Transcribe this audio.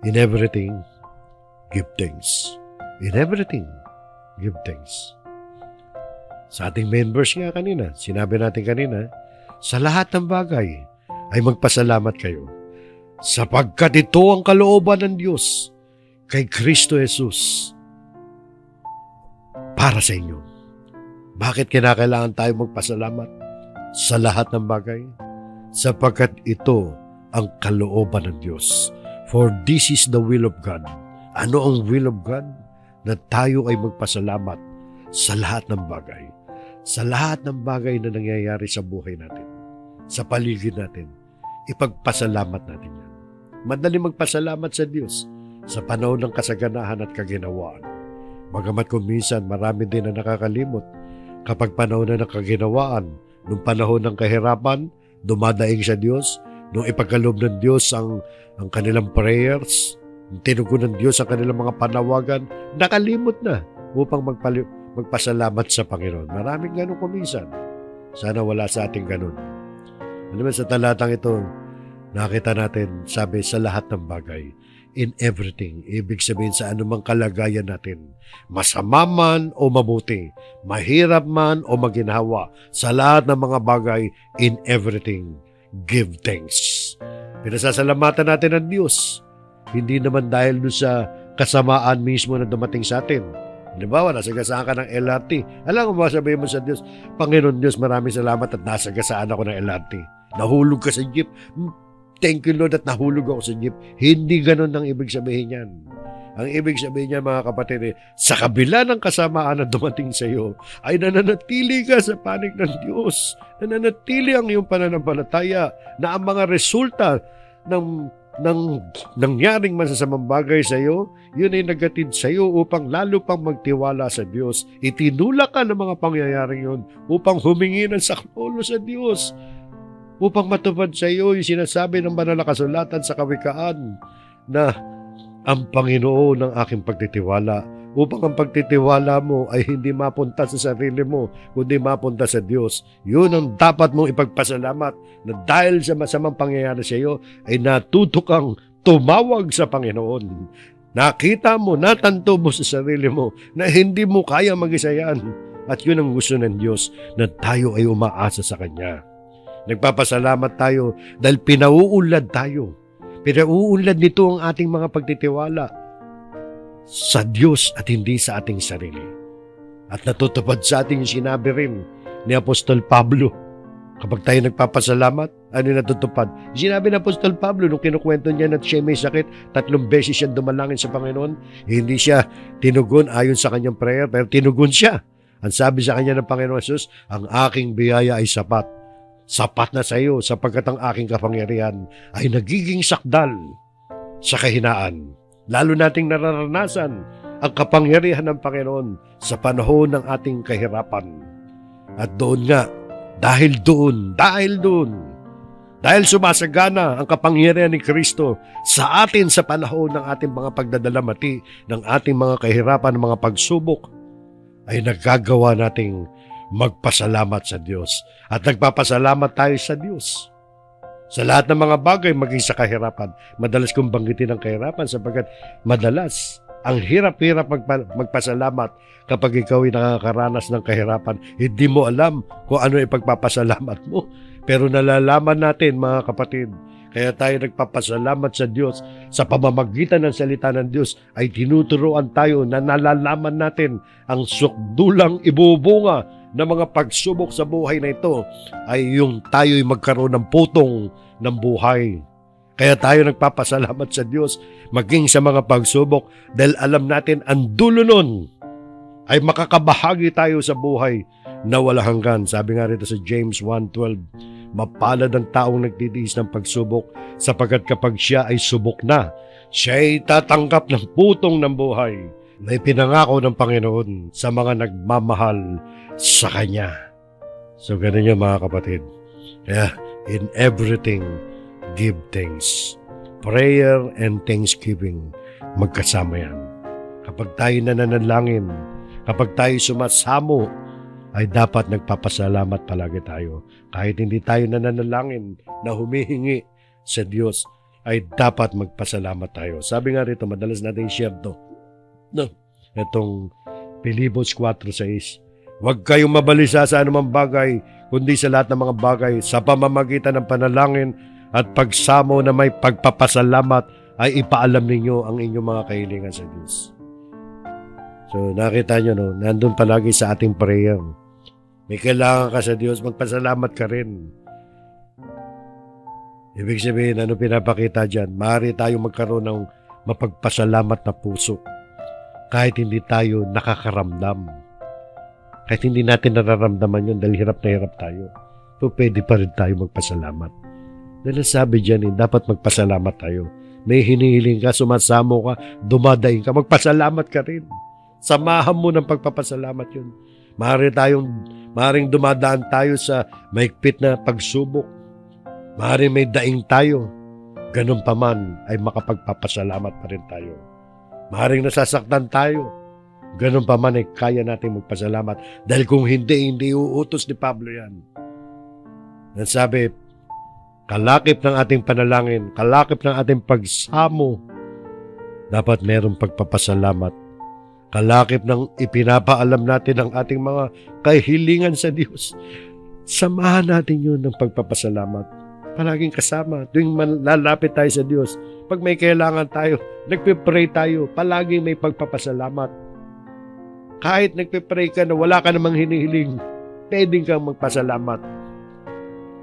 In everything, give thanks. In everything, give thanks. Sa ating main verse nga kanina, sinabi natin kanina, sa lahat ng bagay ay magpasalamat kayo. Sapagkat ito ang kalooban ng Diyos kay Kristo Jesus para sa inyo. Bakit kinakailangan tayo magpasalamat sa lahat ng bagay? Sapagkat ito ang kalooban ng Diyos. For this is the will of God. Ano ang will of God? Na tayo ay magpasalamat sa lahat ng bagay. Sa lahat ng bagay na nangyayari sa buhay natin. Sa paligid natin. Ipagpasalamat natin yan. Madali magpasalamat sa Diyos sa panahon ng kasaganahan at kaginawaan. Bagamat kung minsan marami din na nakakalimot kapag panahon na ng kaginawaan, nung panahon ng kahirapan, dumadaing sa Diyos, nung ipagkalob ng Diyos ang, ang kanilang prayers, tinugon ng Diyos ang kanilang mga panawagan, nakalimot na upang magpali, magpasalamat sa Panginoon. Maraming ganun kuminsan. Sana wala sa ating ganun. Ano sa talatang ito, nakita natin, sabi sa lahat ng bagay, in everything. Ibig sabihin sa anumang kalagayan natin. Masama man o mabuti, mahirap man o maginhawa, sa lahat ng mga bagay, in everything, give thanks. Pinasasalamatan natin ang Diyos. Hindi naman dahil doon sa kasamaan mismo na dumating sa atin. Halimbawa, nasagasaan ka ng LRT. Alam mo ba sabihin mo sa Diyos, Panginoon Diyos, maraming salamat at nasagasaan ako ng LRT. Nahulog ka sa jeep. Thank you Lord at nahulog ako sa jeep. Hindi ganun ang ibig sabihin yan. Ang ibig sabihin niya mga kapatid, eh, sa kabila ng kasamaan na dumating sa iyo, ay nananatili ka sa panig ng Diyos. Nananatili ang iyong pananampalataya na ang mga resulta ng ng nangyaring masasamang bagay sa iyo, yun ay nagatid sa iyo upang lalo pang magtiwala sa Diyos. Itinulak ka ng mga pangyayaring yun upang humingi ng saklolo sa Diyos upang matupad sa iyo yung sinasabi ng banal na kasulatan sa kawikaan na ang Panginoon ng aking pagtitiwala upang ang pagtitiwala mo ay hindi mapunta sa sarili mo, kundi mapunta sa Diyos. Yun ang dapat mong ipagpasalamat na dahil sa masamang pangyayari sa iyo ay natuto kang tumawag sa Panginoon. Nakita mo, natanto mo sa sarili mo na hindi mo kaya mag-isa yan. At yun ang gusto ng Diyos na tayo ay umaasa sa Kanya. Nagpapasalamat tayo dahil pinauunlad tayo. Pinauunlad nito ang ating mga pagtitiwala sa Diyos at hindi sa ating sarili. At natutupad sa ating sinabi rin ni Apostol Pablo. Kapag tayo nagpapasalamat, ano natutupad? Sinabi ni Apostol Pablo nung kinukwento niya na siya may sakit, tatlong beses siya dumalangin sa Panginoon, hindi siya tinugon ayon sa kanyang prayer, pero tinugon siya. Ang sabi sa kanya ng Panginoon Jesus, ang aking biyaya ay sapat sapat na sa iyo sapagkat ang aking kapangyarihan ay nagiging sakdal sa kahinaan. Lalo nating nararanasan ang kapangyarihan ng Panginoon sa panahon ng ating kahirapan. At doon nga, dahil doon, dahil doon, dahil sumasagana ang kapangyarihan ni Kristo sa atin sa panahon ng ating mga pagdadalamati, ng ating mga kahirapan, mga pagsubok, ay nagagawa nating magpasalamat sa Diyos. At nagpapasalamat tayo sa Diyos. Sa lahat ng mga bagay, maging sa kahirapan. Madalas kong banggitin ang kahirapan sapagkat madalas ang hirap-hirap magpa- magpasalamat kapag ikaw ay nakakaranas ng kahirapan. Hindi mo alam kung ano ipagpapasalamat mo. Pero nalalaman natin mga kapatid, kaya tayo nagpapasalamat sa Diyos sa pamamagitan ng salita ng Diyos ay tinuturoan tayo na nalalaman natin ang sukdulang ibubunga ng mga pagsubok sa buhay na ito ay yung tayo'y magkaroon ng putong ng buhay. Kaya tayo nagpapasalamat sa Diyos maging sa mga pagsubok dahil alam natin ang dulo nun ay makakabahagi tayo sa buhay na wala hanggan. Sabi nga rito sa James 1.12, Mapalad ang taong nagtitiis ng pagsubok sapagkat kapag siya ay subok na, siya ay tatanggap ng putong ng buhay na ipinangako ng Panginoon sa mga nagmamahal sa Kanya. So ganun yung mga kapatid. Kaya in everything, give thanks. Prayer and thanksgiving, magkasama yan. Kapag tayo nananalangin, kapag tayo sumasamo ay dapat nagpapasalamat palagi tayo. Kahit hindi tayo nananalangin na humihingi sa Diyos, ay dapat magpasalamat tayo. Sabi nga rito, madalas natin share to. No, itong Pilibos 4.6. Huwag kayong mabalisa sa anumang bagay, kundi sa lahat ng mga bagay, sa pamamagitan ng panalangin at pagsamo na may pagpapasalamat ay ipaalam ninyo ang inyong mga kahilingan sa Diyos. So nakita nyo, no, nandun palagi sa ating prayer. May kailangan ka sa Diyos, magpasalamat ka rin. Ibig sabihin, ano pinapakita dyan? Maaari tayo magkaroon ng mapagpasalamat na puso kahit hindi tayo nakakaramdam. Kahit hindi natin nararamdaman yun dahil hirap na hirap tayo. So, pwede pa rin tayo magpasalamat. Dahil sabi dyan, eh, dapat magpasalamat tayo. May hinihiling ka, sumasamo ka, dumadaing ka, magpasalamat ka rin. Samahan mo ng pagpapasalamat yun. Maaari tayong, maaaring dumadaan tayo sa maigpit na pagsubok. Maaari may daing tayo. Ganun pa man ay makapagpapasalamat pa rin tayo. Maaring nasasaktan tayo. Ganun pa man ay kaya natin magpasalamat. Dahil kung hindi, hindi uutos ni Pablo yan. Ang sabi, kalakip ng ating panalangin, kalakip ng ating pagsamo, dapat merong pagpapasalamat. Kalakip ng ipinapaalam natin ang ating mga kahilingan sa Diyos. Samahan natin yun ng pagpapasalamat. Palaging kasama. Tuwing man- lalapit tayo sa Diyos, pag may kailangan tayo, nagpipray tayo, palaging may pagpapasalamat. Kahit nagpipray ka na wala ka namang hinihiling, pwedeng kang magpasalamat